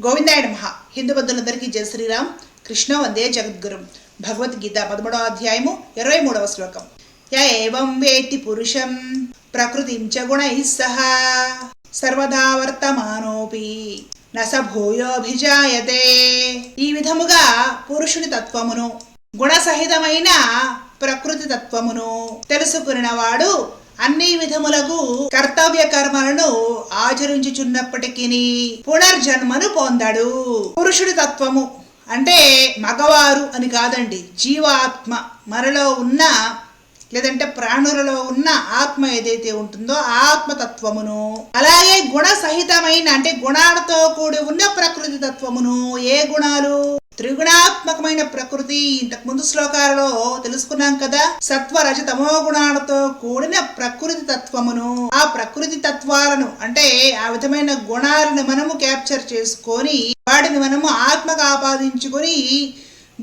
గోవిందాయ మహా హిందూ బంధువులందరికీ జయ శ్రీరామ్. కృష్ణ వందే జగద్గురు. భగవద్గీత పదమూడవ అధ్యాయము ఇరవై మూడవ శ్లోకం. య ఏవం వేతి పురుషం? ప్రకృతిం చ గుణైః సహ. సర్వదా వర్తమానోపి. నస భూయోభిజాయతే. ఈ విధముగా పురుషుని తత్వమును గుణసహితమైన ప్రకృతి తత్వమును తెలుసుకునినవాడు అన్ని విధములకు కర్తవ్య కర్మలను ఆచరించుచున్నప్పటికీ పునర్జన్మను పొందడు. పురుషుడి తత్వము అంటే మగవారు అని కాదండి జీవాత్మ. మనలో ఉన్న లేదంటే ప్రాణులలో ఉన్న ఆత్మ ఏదైతే ఉంటుందో ఆత్మతత్వమును. అలాగే గుణ సహితమైన అంటే గుణాలతో కూడి ఉన్న ప్రకృతి తత్వమును ఏ గుణాలు? త్రిగుణాత్మకమైన ప్రకృతి. ఇంతకు ముందు శ్లోకాలలో తెలుసుకున్నాం కదా సత్వ రజ తమో గుణాలతో కూడిన ప్రకృతి తత్వమును. ఆ ప్రకృతి తత్వాలను అంటే ఆ విధమైన గుణాలను మనము క్యాప్చర్ చేసుకొని వాటిని మనము ఆత్మకు ఆపాదించుకొని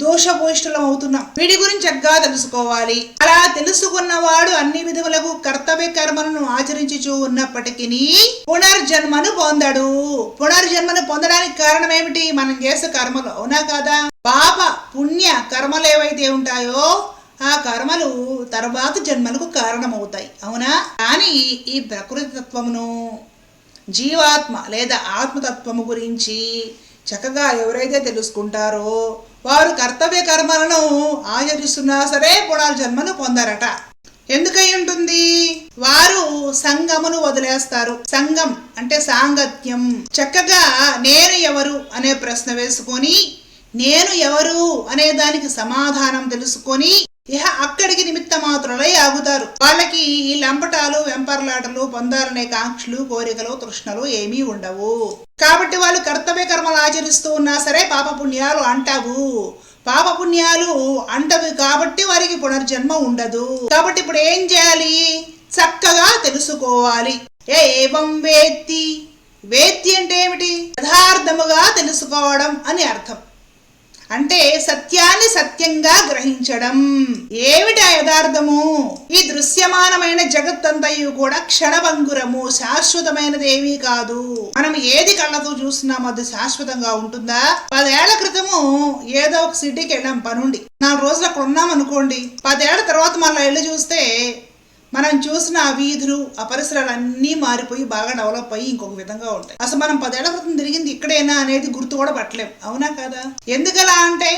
దోషభూయిష్టలం అవుతున్నాం వీడి గురించి చక్కగా తెలుసుకోవాలి. అలా తెలుసుకున్నవాడు అన్ని విధములకు కర్తవ్య కర్మలను ఆచరించుచూ ఉన్నప్పటికీ పునర్జన్మను పొందడు. పునర్జన్మను పొందడానికి కారణం ఏమిటి? మనం చేసే కర్మలు. అవునా కాదా? పాప పుణ్య కర్మలు ఏవైతే ఉంటాయో ఆ కర్మలు తర్వాత జన్మలకు కారణమవుతాయి. అవునా? కానీ ఈ ప్రకృతి తత్వమును జీవాత్మ లేదా ఆత్మతత్వము గురించి చక్కగా ఎవరైతే తెలుసుకుంటారో వారు కర్తవ్య కర్మలను ఆచరిస్తున్నా సరే పునర్జన్మను పొందరట. ఎందుకై ఉంటుంది? వారు సంగమును వదిలేస్తారు. సంగం అంటే సాంగత్యం. చక్కగా నేను ఎవరు అనే ప్రశ్న వేసుకొని నేను ఎవరు అనే దానికి సమాధానం తెలుసుకొని ఇహ అక్కడికి నిమిత్త మాత్రులై ఆగుతారు. వాళ్ళకి ఈ లంపటాలు వెంపర్లాటలు పొందాలనే కాంక్షలు కోరికలు తృష్ణలు ఏమీ ఉండవు. కాబట్టి వాళ్ళు కర్తవ్య కర్మలు ఆచరిస్తూ ఉన్నా సరే పాపపుణ్యాలు అంటావు. పాపపుణ్యాలు అంటవి కాబట్టి వారికి పునర్జన్మ ఉండదు. కాబట్టి ఇప్పుడు ఏం చేయాలి? చక్కగా తెలుసుకోవాలి. ఏ ఏవం వేత్తి? వేత్తి అంటే ఏమిటి? యథార్థముగా తెలుసుకోవడం అని అర్థం. అంటే సత్యాన్ని సత్యంగా గ్రహించడం. ఏమిటి ఆ యథార్థము ఈ దృశ్యమానమైన జగత్తంతయు కూడా క్షణభంగురము శాశ్వతమైనదేమీ కాదు. మనం ఏది కళ్ళతో చూస్తున్నామో అది శాశ్వతంగా ఉంటుందా? పదేళ్ళ క్రితము ఏదో ఒక సిటీకి వెళ్ళాం పనుండి. నాలుగు రోజులు అక్కడ ఉన్నాం అనుకోండి పదేళ్ళ తర్వాత మళ్ళీ వెళ్ళి చూస్తే మనం చూసిన ఆ వీధులు ఆ పరిసరాలు అన్నీ మారిపోయి బాగా డెవలప్ అయ్యి ఇంకొక విధంగా ఉంటాయి. అసలు మనం పదేళ్ళ క్రితం తిరిగింది ఇక్కడేనా అనేది గుర్తు కూడా పట్టలేం. అవునా కదా? ఎందుకలా అంటే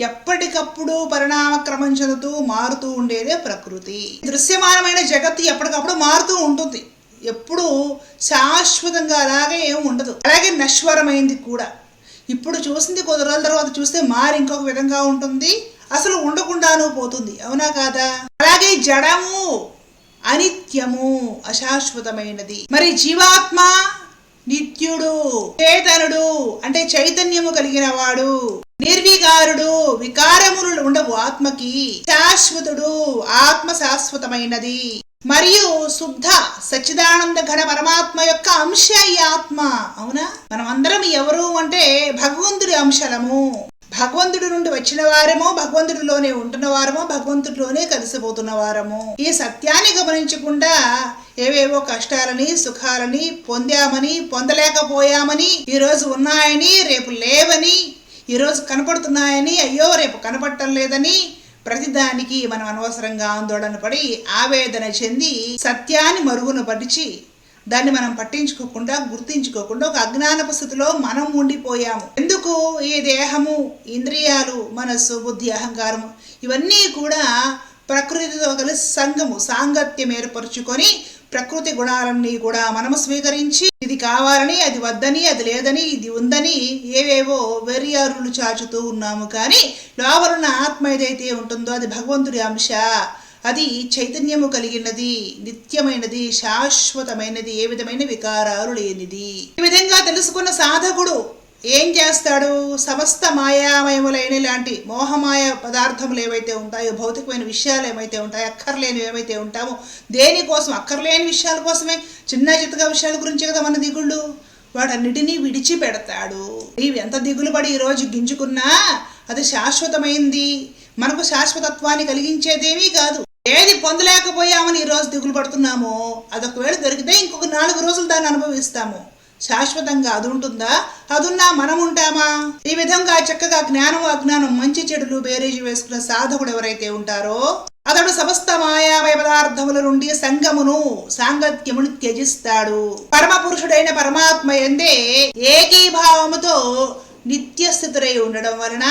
ఎప్పటికప్పుడు పరిణామక్రమం చెందుతూ మారుతూ ఉండేదే ప్రకృతి. దృశ్యమానమైన జగత్తు ఎప్పటికప్పుడు మారుతూ ఉంటుంది. ఎప్పుడు శాశ్వతంగా అలాగే ఏం ఉండదు. అలాగే నశ్వరమైంది కూడా. ఇప్పుడు చూసింది కొద్ది రోజుల తర్వాత చూస్తే మారి ఇంకొక విధంగా ఉంటుంది. అసలు ఉండకుండాను పోతుంది. అవునా కాదా? అలాగే జడము అనిత్యము అశాశ్వతమైనది. మరి జీవాత్మ నిత్యుడు చేతనుడు అంటే చైతన్యము కలిగిన వాడు నిర్వికారుడు వికారములు ఉండవు ఆత్మకి శాశ్వతుడు ఆత్మ శాశ్వతమైనది మరియు శుద్ధ సచ్చిదానంద ఘన పరమాత్మ యొక్క అంశ ఈ ఆత్మ. అవునా? మనం అందరం ఎవరు అంటే భగవంతుడి అంశలము. భగవంతుడి నుండి వచ్చిన వారము భగవంతుడిలోనే ఉంటున్న వారము భగవంతుడిలోనే కలిసిపోతున్న వారము. ఈ సత్యాన్ని గమనించకుండా ఏవేవో కష్టాలని సుఖాలని పొందామని పొందలేకపోయామని ఈ రోజు ఉన్నాయని రేపు లేవని ఈ రోజు కనపడుతున్నాయని అయ్యో రేపు కనపడటం లేదని ప్రతిదానికి మనం అనవసరంగా ఆందోళన పడి ఆవేదన చెంది సత్యాన్ని మరుగున పరిచి దాన్ని మనం పట్టించుకోకుండా గుర్తించుకోకుండా ఒక అజ్ఞానపు స్థితిలో మనం ఉండిపోయాము. ఎందుకు? ఈ దేహము ఇంద్రియాలు మనస్సు బుద్ధి అహంకారము ఇవన్నీ కూడా ప్రకృతితో కలిసి సంఘము సాంగత్యం ఏర్పరచుకొని ప్రకృతి గుణాలన్నీ కూడా మనము స్వీకరించి ఇది కావాలని అది వద్దని అది లేదని ఇది ఉందని ఏవేవో వెర్యారులు చాచుతూ ఉన్నాము. కానీ లోపలున్న ఆత్మ ఏదైతే ఉంటుందో అది భగవంతుడి అంశ. అది చైతన్యము కలిగినది నిత్యమైనది శాశ్వతమైనది ఏ విధమైన వికారాలు లేనిది. ఈ విధంగా తెలుసుకున్న సాధకుడు ఏం చేస్తాడు? సమస్త మాయామయములైన ఇలాంటి మోహమాయ పదార్థములు ఏవైతే ఉంటాయో భౌతికమైన విషయాలు ఏమైతే ఉంటాయో అక్కర్లేనివి ఏమైతే ఉంటామో దేనికోసం? అక్కర్లేని విషయాల కోసమే చిన్న చిత్తగా విషయాల గురించి కదా మన దిగుళ్ళు. వాటన్నిటినీ విడిచిపెడతాడు. నీవు ఎంత దిగులు పడి ఈరోజు గింజుకున్నా అది శాశ్వతమైంది. మనకు శాశ్వతత్వాన్ని కలిగించేదేమీ కాదు. ఏది పొందలేకపోయామని ఈరోజు దిగులు పడుతున్నామో అదొకవేళ దొరికితే ఇంకొక నాలుగు రోజులు దాన్ని అనుభవిస్తాము. శాశ్వతంగా అది ఉంటుందా? అదున్నా మనం ఉంటామా? ఈ విధంగా చక్కగా జ్ఞానం అజ్ఞానం మంచి చెడులు బేరేజీ వేసుకున్న సాధకుడు ఎవరైతే ఉంటారో అతడు సమస్త మాయామయ పదార్థముల నుండి సంగమును సాంగత్యమును త్యజిస్తాడు. పరమ పురుషుడైన పరమాత్మ ఎందే ఏకీభావముతో నిత్యస్థితుడై ఉండడం వలన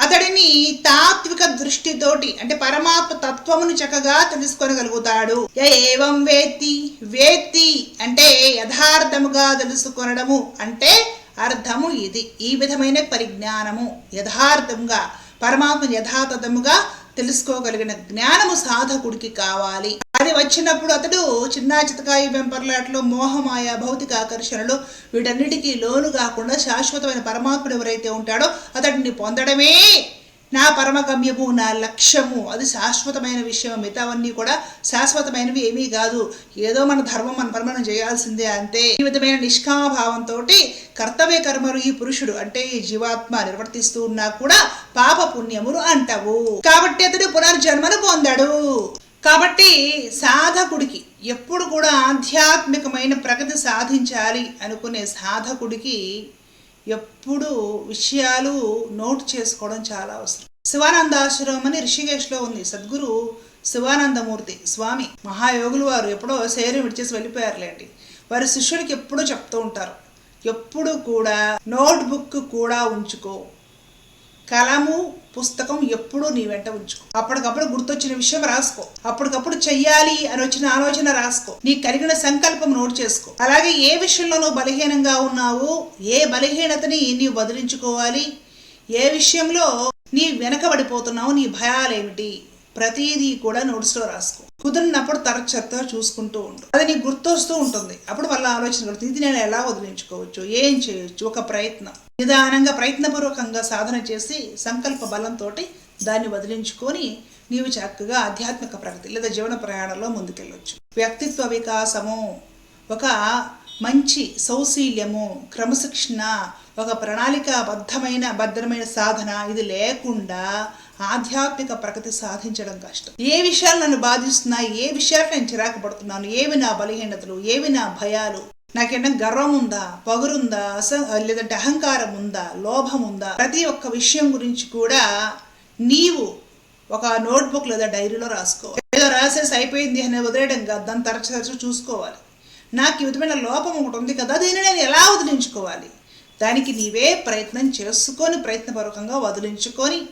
అతడిని తాత్విక దృష్టితోటి అంటే పరమాత్మ తత్వమును చక్కగా తెలుసుకొనగలుగుతాడు. ఏవం వేత్తి? వేత్తి అంటే యథార్థముగా తెలుసుకొనడము అంటే అర్థము ఇది. ఈ విధమైన పరిజ్ఞానము యథార్థముగా పరమాత్మ యథాతథముగా తెలుసుకోగలిగిన జ్ఞానము సాధకుడికి కావాలి. అది వచ్చినప్పుడు అతడు చిన్న చితకాయి వెంపర్లాట్లో మోహమాయ భౌతిక ఆకర్షణలు వీటన్నిటికీ లోను కాకుండా శాశ్వతమైన పరమాత్ముడు ఎవరైతే ఉంటాడో అతడిని పొందడమే నా పరమగమ్యము నా లక్ష్యము అది శాశ్వతమైన విషయం. మిగతావన్నీ కూడా శాశ్వతమైనవి ఏమీ కాదు. ఏదో మన ధర్మం మన పని మనం చేయాల్సిందే అంతే. ఈ విధమైన నిష్కామభావంతో కర్తవ్య కర్మలు ఈ పురుషుడు అంటే ఈ జీవాత్మ నిర్వర్తిస్తూ ఉన్నా కూడా పాప పుణ్యములు అంటవు. కాబట్టి అతడు పునర్జన్మను పొందాడు. కాబట్టి సాధకుడికి ఎప్పుడు కూడా ఆధ్యాత్మికమైన ప్రగతి సాధించాలి అనుకునే సాధకుడికి ఎప్పుడు విషయాలు నోట్ చేసుకోవడం చాలా అవసరం. శివానందాశ్రమం అని రిషికేశ్లో ఉంది. సద్గురు శివానందమూర్తి స్వామి మహాయోగులు వారు ఎప్పుడో శరీరం విడిచేసి వెళ్ళిపోయారులేండి. వారి శిష్యుడికి ఎప్పుడూ చెప్తూ ఉంటారు. ఎప్పుడు కూడా నోట్ బుక్ కూడా ఉంచుకో. కలము పుస్తకం ఎప్పుడూ నీ వెంట ఉంచుకో. అప్పటికప్పుడు గుర్తొచ్చిన విషయం రాసుకో. అప్పటికప్పుడు చెయ్యాలి అని వచ్చిన ఆలోచన రాసుకో. నీకు కలిగిన సంకల్పం నోట్ చేసుకో. అలాగే ఏ విషయంలో నువ్వు బలహీనంగా ఉన్నావు ఏ బలహీనతని నీవు వదిలించుకోవాలి ఏ విషయంలో నీ వెనకబడిపోతున్నావు నీ భయాలేమిటి? ప్రతిదీ కూడా నోట్స్లో రాసుకో. కుదిరినప్పుడు తరచుగా చూసుకుంటూ ఉండు. అది నీకు గుర్తొస్తూ ఉంటుంది. అప్పుడు మళ్ళీ ఆలోచన కలుగుతుంది ఇది నేను ఎలా వదిలించుకోవచ్చు? ఏం చేయొచ్చు? ఒక ప్రయత్నం. నిదానంగా ప్రయత్నపూర్వకంగా సాధన చేసి సంకల్ప బలంతో దాన్ని వదిలించుకొని నీవు చక్కగా ఆధ్యాత్మిక ప్రగతి లేదా జీవన ప్రయాణంలో ముందుకెళ్ళొచ్చు. వ్యక్తిత్వ వికాసము ఒక మంచి సౌశీల్యము క్రమశిక్షణ ఒక ప్రణాళికాబద్ధమైన భద్రమైన సాధన ఇది లేకుండా ఆధ్యాత్మిక ప్రగతి సాధించడం కష్టం. ఏ విషయాలు నన్ను బాధిస్తున్నాయి ఏ విషయాలు నేను చిరాకు పడుతున్నాను ఏవి నా బలహీనతలు ఏవి నా భయాలు నాకేమైనా గర్వం ఉందా పగురుందా అస లేదంటే అహంకారం ఉందా లోభం ఉందా ప్రతి ఒక్క విషయం గురించి కూడా నీవు ఒక నోట్బుక్ లేదా డైరీలో రాసుకో ఏదో రాసేసి అయిపోయింది అని వదిలేయడం కాదు దాన్ని తరచు తరచు చూసుకోవాలి. నాకు ఈ విధమైన లోపం ఒకటి ఉంది కదా దీన్ని నేను ఎలా వదిలించుకోవాలి? దానికి నీవే ప్రయత్నం చేసుకొని ప్రయత్నపూర్వకంగా వదిలించుకొని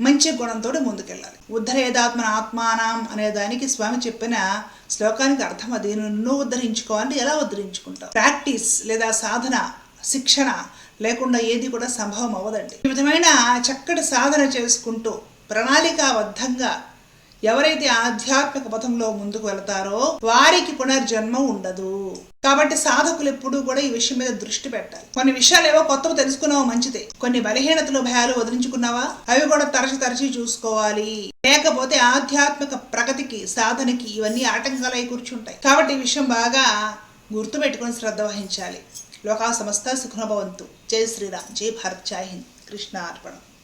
మంచి గుణంతో ముందుకెళ్ళాలి. ఉద్ధరేదాత్మన ఆత్మానం అనే దానికి స్వామి చెప్పిన శ్లోకానికి అర్థం అది. నువ్వు ఉద్ధరించుకోవాలంటే ఎలా ఉద్ధరించుకుంటావు? ప్రాక్టీస్ లేదా సాధన శిక్షణ లేకుండా ఏది కూడా సంభవం అవ్వదండి. ఈ విధమైన చక్కటి సాధన చేసుకుంటూ ప్రణాళికాబద్ధంగా ఎవరైతే ఆధ్యాత్మిక పథంలో ముందుకు వెళతారో వారికి పునర్జన్మ ఉండదు. కాబట్టి సాధకులు ఎప్పుడూ కూడా ఈ విషయం మీద దృష్టి పెట్టాలి. కొన్ని విషయాలు ఏవో కొత్తవి తెలుసుకున్నావో మంచిదే. కొన్ని బలహీనతలు భయాలు వదిలించుకున్నావా? అవి కూడా తరచి తరచి చూసుకోవాలి. లేకపోతే ఆధ్యాత్మిక ప్రగతికి సాధనకి ఇవన్నీ ఆటంకాలై కూర్చుంటాయి. కాబట్టి ఈ విషయం బాగా గుర్తుపెట్టుకొని శ్రద్ధ వహించాలి. లోకా సమస్త సుఖనభవంతు జై శ్రీరామ్. జై భారత్. జై హింద్. కృష్ణ అర్పణం.